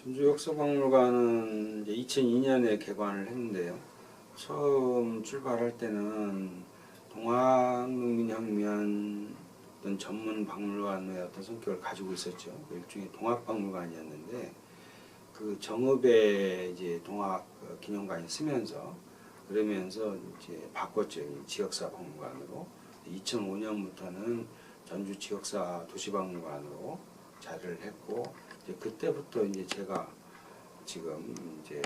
전주 역사박물관은 이제 2002년에 개관을 했는데요. 처음 출발할 때는 동학농민혁명 어떤 전문 박물관의 어떤 성격을 가지고 있었죠. 일종의 동학박물관이었는데 그 정읍에 이제 동학 기념관이 쓰면서 그러면서 이제 바꿨죠. 이 지역사 박물관으로 2005년부터는 전주 지역사 도시박물관으로 자리를 했고 이제 그때부터 이제 제가 지금 이제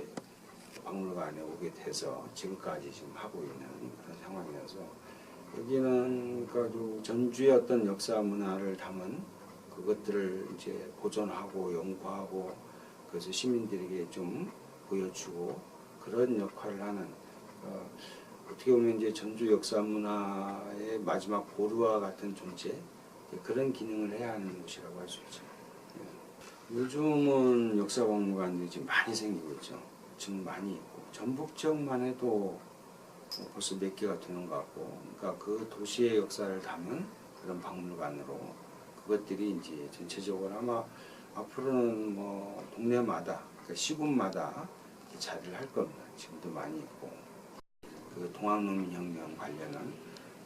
박물관에 오게 돼서 지금까지 지금 하고 있는 그런 상황이어서 여기는 그러니까 좀 전주의 어떤 역사 문화를 담은 그것들을 이제 보존하고 연구하고 그래서 시민들에게 좀 보여주고 그런 역할을 하는 어, 어떻게 보면 이제 전주 역사 문화의 마지막 보루와 같은 존재 그런 기능을 해야 하는 곳이라고 할 수 있죠. 예. 요즘은 역사박물관들이 지금 많이 생기고 있죠. 지금 많이 있고 전북 지역만 해도 벌써 몇 개가 되는 것 같고, 그러니까 그 도시의 역사를 담은 그런 박물관으로 그것들이 이제 전체적으로 아마 앞으로는 뭐 동네마다 그러니까 시군마다 자리를 할 겁니다. 지금도 많이 있고 그 동학농민혁명 관련은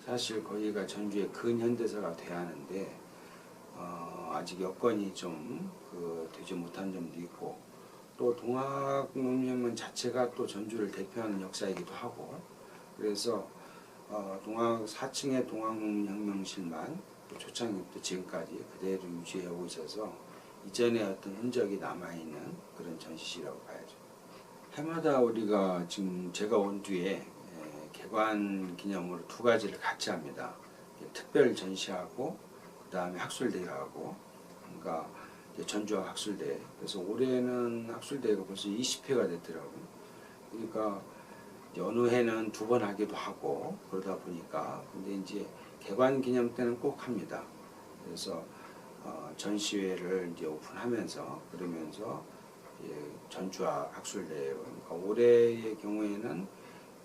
사실 거기가 전주의 근현대사가 돼야 하는데 어, 아직 여건이 좀 그 되지 못한 점도 있고 또 동학농민혁명 자체가 또 전주를 대표하는 역사이기도 하고 그래서 어, 동학 4층의 동학농민혁명실만 또 초창기부터 지금까지 그대로 유지하고 있어서 이전에 어떤 흔적이 남아있는 그런 전시실이라고 봐야죠. 해마다 우리가 지금 제가 온 뒤에 에, 개관 기념으로 두 가지를 같이 합니다. 특별 전시하고 그 다음에 학술대회하고 그러니까 전주학 학술대회 그래서 올해는 학술대회가 벌써 20회가 됐더라고요. 그러니까 어느 해는 두 번 하기도 하고 그러다 보니까 근데 이제 개관 기념 때는 꼭 합니다. 그래서 어, 전시회를 이제 오픈하면서 그러면서 이제 전주학 학술대회 그러니까 올해의 경우에는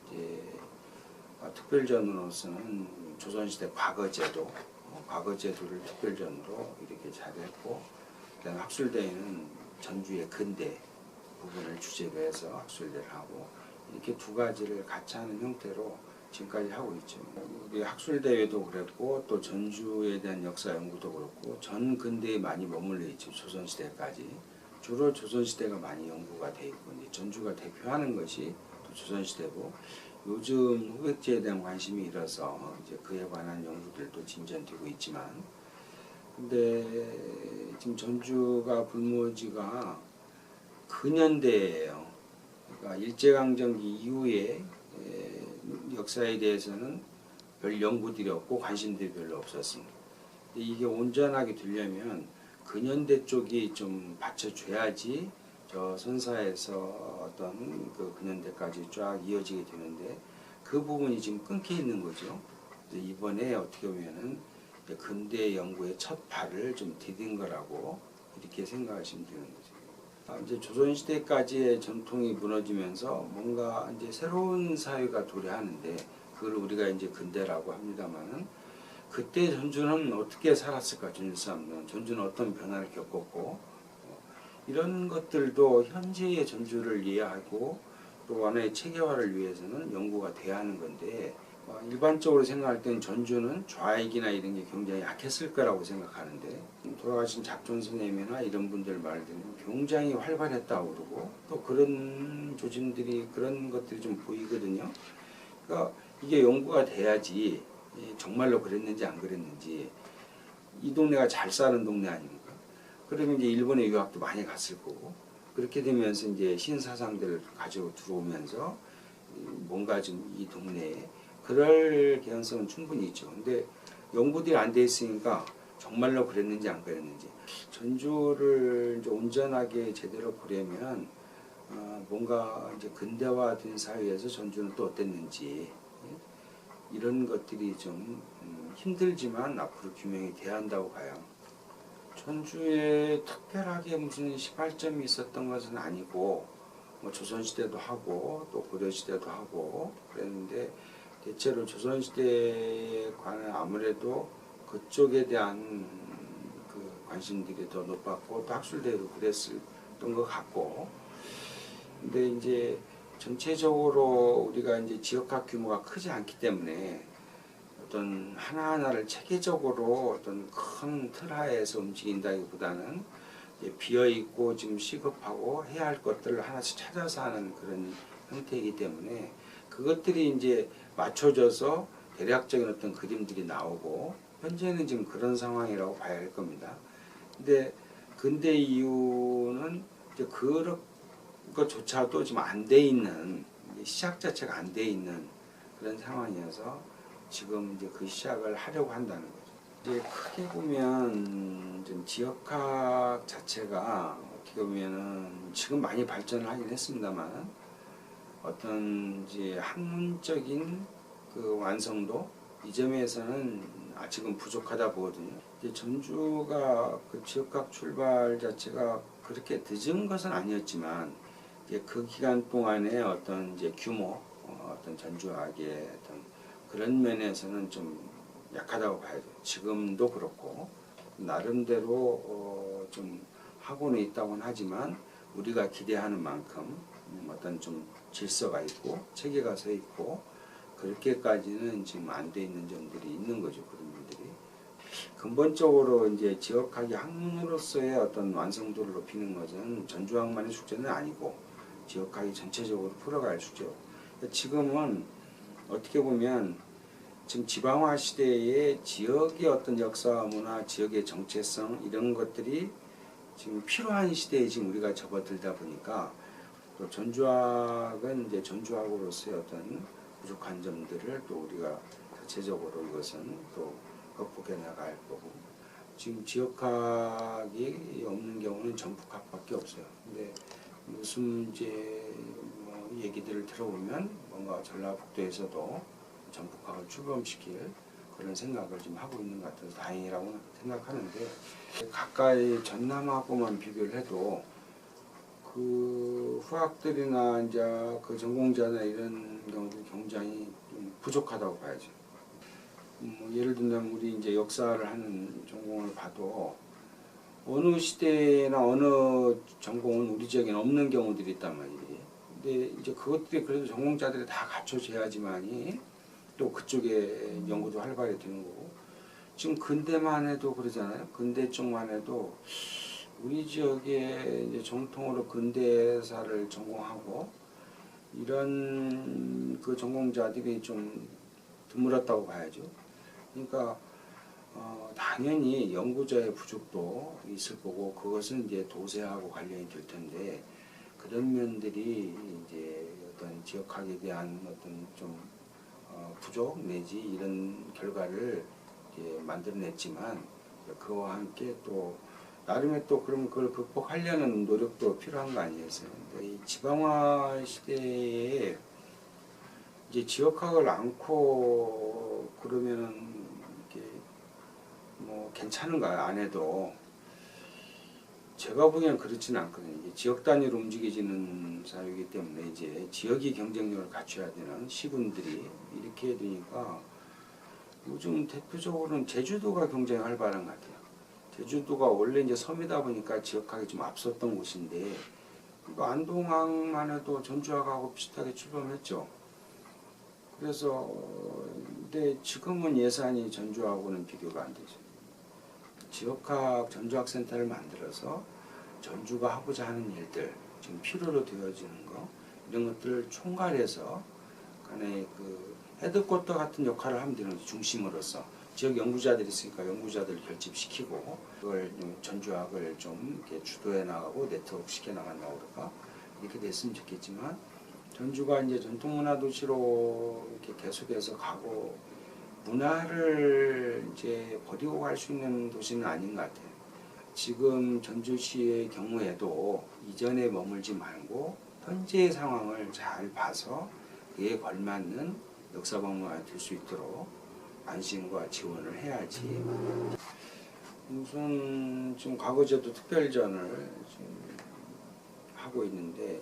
이제 어, 특별전으로서는 조선시대 과거제도 어, 과거 제도를 특별전으로 이렇게 잘했고 그다음 에 학술대회는 전주의 근대 부분을 주제로 해서 학술대를 하고 이렇게 두 가지를 같이 하는 형태로 지금까지 하고 있죠. 우리 학술대회도 그랬고 또 전주에 대한 역사 연구도 그렇고 전 근대에 많이 머물러 있죠. 조선시대까지. 주로 조선시대가 많이 연구가 돼 있고 전주가 대표하는 것이 또 조선시대고 요즘 후백제에 대한 관심이 일어서 이제 그에 관한 연구들도 진전되고 있지만 근데 지금 전주가 불모지가 근현대예요. 그러니까 일제강점기 이후에 에, 역사에 대해서는 별 연구들이 없고 관심들이 별로 없었습니다. 이게 온전하게 되려면 근현대 쪽이 좀 받쳐줘야지 저 선사에서 어떤 그 근현대까지 쫙 이어지게 되는데 그 부분이 지금 끊겨 있는 거죠. 이번에 어떻게 보면은 근대 연구의 첫 발을 좀 디딘 거라고 이렇게 생각하시면 되는 거죠. 아, 이제 조선 시대까지의 전통이 무너지면서 뭔가 이제 새로운 사회가 도래하는데 그걸 우리가 이제 근대라고 합니다만은 그때 전주는 어떻게 살았을까 전주 사람들은 전주는 어떤 변화를 겪었고 어, 이런 것들도 현재의 전주를 이해하고 또 하나의 체계화를 위해서는 연구가 돼야 하는 건데 어, 일반적으로 생각할 때는 전주는 좌익이나 이런 게 굉장히 약했을 거라고 생각하는데 돌아가신 작존 선생님이나 이런 분들 말 들으면 굉장히 활발했다고 그러고 또 그런 조짐들이 그런 것들이 좀 보이거든요. 그러니까 이게 연구가 돼야지 이 정말로 그랬는지 안 그랬는지 이 동네가 잘 사는 동네 아닙니까? 그러면 이제 일본에 유학도 많이 갔을 거고 그렇게 되면서 이제 신사상들을 가지고 들어오면서 뭔가 좀이 동네에 그럴 개연성은 충분히 있죠. 근데 연구들이 안 돼 있으니까 정말로 그랬는지 안 그랬는지 전주를 이제 온전하게 제대로 보려면 어, 뭔가 이제 근대화된 사회에서 전주는 또 어땠는지 예? 이런 것들이 좀 음, 힘들지만 앞으로 규명이 돼야 한다고 봐요. 전주에 특별하게 무슨 18점이 있었던 것은 아니고 뭐 조선시대도 하고 또 고려시대도 하고 그랬는데 대체로 조선시대에 관한 아무래도 그쪽에 대한 그 관심들이 더 높았고 또 학술대로 그랬을 있었던 것 같고. 근데 이제 전체적으로 우리가 이제 지역학 규모가 크지 않기 때문에 어떤 하나하나를 체계적으로 어떤 큰 틀 하에서 움직인다기보다는 이제 비어 있고 지금 시급하고 해야 할 것들을 하나씩 찾아서 하는 그런 형태이기 때문에 그것들이 이제 맞춰져서 대략적인 어떤 그림들이 나오고 현재는 지금 그런 상황이라고 봐야 할 겁니다. 근데 근대 이후는 이제 그런 것조차도 지금 안 돼 있는 시작 자체가 안 돼 있는 그런 상황이어서 지금 이제 그 시작을 하려고 한다는 거죠. 이제 크게 보면 좀 지역학 자체가 어떻게 보면은 지금 많이 발전을 하긴 했습니다만 어떤 이제 학문적인 그 완성도 이 점에서는 아직은 부족하다 보거든요. 이제 전주가 그 지역학 출발 자체가 그렇게 늦은 것은 아니었지만 이제 그 기간 동안에 어떤 이제 규모, 어, 어떤 전주학의 그런 면에서는 좀 약하다고 봐야죠. 지금도 그렇고 나름대로 어, 좀 하고는 있다고는 하지만 우리가 기대하는 만큼 음, 어떤 좀 질서가 있고 체계가 서 있고 그렇게까지는 지금 안 돼 있는 점들이 있는 거죠 그런 분들이 근본적으로 이제 지역학이 학문으로서의 어떤 완성도를 높이는 것은 전주학만의 숙제는 아니고 지역학이 전체적으로 풀어갈 숙제고 지금은 어떻게 보면 지금 지방화 시대의 지역의 어떤 역사 문화 지역의 정체성 이런 것들이 지금 필요한 시대에 지금 우리가 접어들다 보니까 또 전주학은 이제 전주학으로서의 어떤 부족한 점들을 또 우리가 자체적으로 이것은 또 극복해 나갈 거고 지금 지역학이 없는 경우는 전북학밖에 없어요. 근데 무슨 이제 뭐 얘기들을 들어보면 뭔가 전라북도에서도 전북학을 출범시킬 그런 생각을 좀 하고 있는 것 같아서 다행이라고 생각하는데 가까이 전남하고만 비교를 해도 그 후학들이나 이제 그 전공자나 이런 경우도 굉장히 좀 부족하다고 봐야죠. 음, 뭐 예를 들면 우리 이제 역사를 하는 전공을 봐도 어느 시대나 어느 전공은 우리 지역에는 없는 경우들이 있단 말이에요. 근데 이제 그것들이 그래도 전공자들이 다 갖춰져야지만이 또 그쪽에 연구도 활발히 되는 거고 지금 근대만 해도 그러잖아요. 근대 쪽만 해도 우리 지역에 이제 정통으로 근대사를 전공하고 이런 그 전공자들이 좀 드물었다고 봐야죠. 그러니까 어, 당연히 연구자의 부족도 있을 거고 그것은 이제 도세하고 관련이 될 텐데 그런 면들이 이제 어떤 지역학에 대한 어떤 좀 어, 부족 내지 이런 결과를 만들어냈지만 그와 함께 또 나름의 또 그럼 그걸 극복하려는 노력도 필요한 거 아니겠어요? 근데 이 지방화 시대에 이제 지역학을 않고 그러면은 이게 뭐 괜찮은가요? 안 해도 제가 보기엔 그렇지는 않거든요. 이게 지역 단위로 움직여지는 사회이기 때문에 이제 지역이 경쟁력을 갖춰야 되는 시군들이 이렇게 되니까 요즘 대표적으로는 제주도가 굉장히 활발한 것 같아요. 제주도가 원래 이제 섬이다 보니까 지역학이 좀 앞섰던 곳인데 이거 안동항만 해도 전주학하고 비슷하게 출범했죠. 그래서 어, 근데 지금은 예산이 전주하고는 비교가 안 되죠. 지역학 전주학센터를 만들어서 전주가 하고자 하는 일들 지금 필요로 되어지는 거 이런 것들을 총괄해서 간의 그 헤드쿼터 같은 역할을 하면 되는. 중심으로서 지역 연구자들이 있으니까 연구자들을 결집시키고 그걸 좀 전주학을 좀 이렇게 주도해 나가고 네트워크 시켜 나간다고 그럴까 이렇게 됐으면 좋겠지만 전주가 이제 전통문화 도시로 이렇게 계속해서 가고 문화를 이제 버리고 갈 수 있는 도시는 아닌 것 같아요. 지금 전주시의 경우에도 이전에 머물지 말고 현재의 상황을 잘 봐서 그에 걸맞는 역사박물관이 될 수 있도록 안심과 지원을 해야지. 우선 지금 과거제도 특별전을 지금 하고 있는데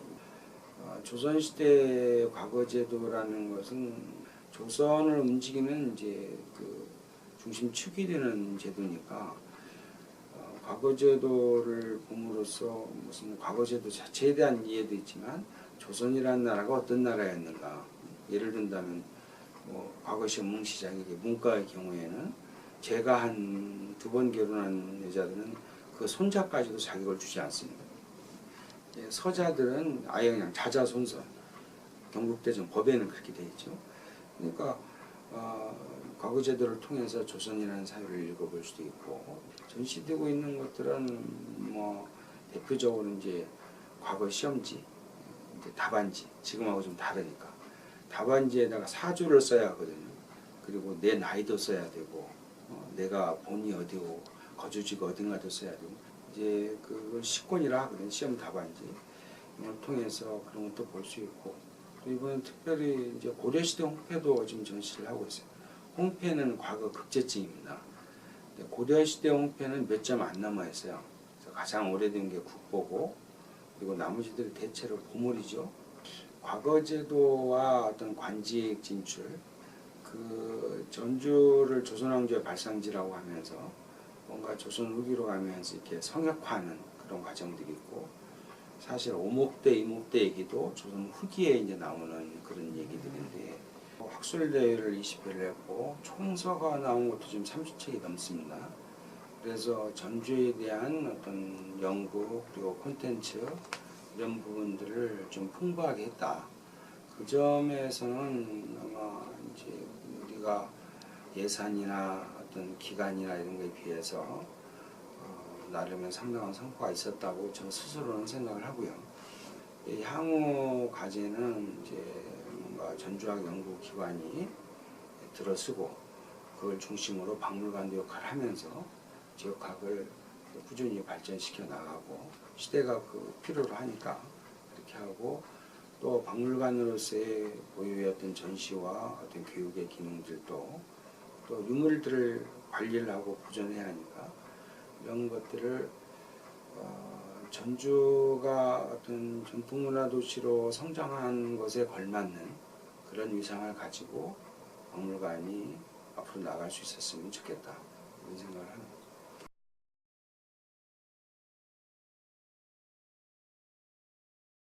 어, 조선시대 과거제도라는 것은 조선을 움직이는 이제 그 중심 축이 되는 제도니까 어, 과거제도를 봄으로써 무슨 과거제도 자체에 대한 이해도 있지만 조선이라는 나라가 어떤 나라였는가 예를 든다면 뭐 과거 시험 문시장에게 문과의 경우에는 제가 한 두 번 결혼한 여자들은 그 손자까지도 자격을 주지 않습니다. 예, 서자들은 아예 그냥 자자손설 경국대전 법에는 그렇게 돼 있죠. 그러니까 어, 과거 제도를 통해서 조선이라는 사회를 읽어볼 수도 있고 전시되고 있는 것들은 뭐 대표적으로 이제 과거 시험지, 이제 답안지 지금하고 좀 다르니까 답안지에다가 사주를 써야 하거든요. 그리고 내 나이도 써야 되고 어, 내가 본이 어디고 거주지가 어딘가도 써야 되고 이제 그걸 식권이라 하거든요. 시험 답안지 이걸 통해서 그런 것도 볼 수 있고 또 이번에 특별히 이제 고려시대 홍패도 지금 전시를 하고 있어요. 홍패는 과거 극제증입니다. 근데 고려시대 홍패는 몇 점 안 남아 있어요. 가장 오래된 게 국보고 그리고 나머지들이 대체로 보물이죠. 과거 제도와 어떤 관직 진출 그 전주를 조선왕조의 발상지라고 하면서 뭔가 조선 후기로 가면서 이렇게 성역화하는 그런 과정들이 있고 사실 오목대 이목대 얘기도 조선 후기에 이제 나오는 그런 얘기들인데 학술 대회를 20회를 했고 총서가 나온 것도 지금 30책이 넘습니다. 그래서 전주에 대한 어떤 연구 그리고 콘텐츠 이런 부분들을 좀 풍부하게 했다. 그 점에서는 아마 이제 우리가 예산이나 어떤 기간이나 이런 거에 비해서 어, 나름의 상당한 성과가 있었다고 저 스스로는 생각을 하고요. 이 향후 과제는 이제 뭔가 전주학 연구기관이 들어서고 그걸 중심으로 박물관도 역할을 하면서 지역학을 꾸준히 발전시켜 나가고 시대가 그 필요로 하니까 그렇게 하고 또 박물관으로서의 고유의 어떤 전시와 어떤 교육의 기능들도 또 유물들을 관리를 하고 보존해야 하니까 이런 것들을 어, 전주가 어떤 전통문화 도시로 성장한 것에 걸맞는 그런 위상을 가지고 박물관이 앞으로 나갈 수 있었으면 좋겠다 이런 생각을 합니다.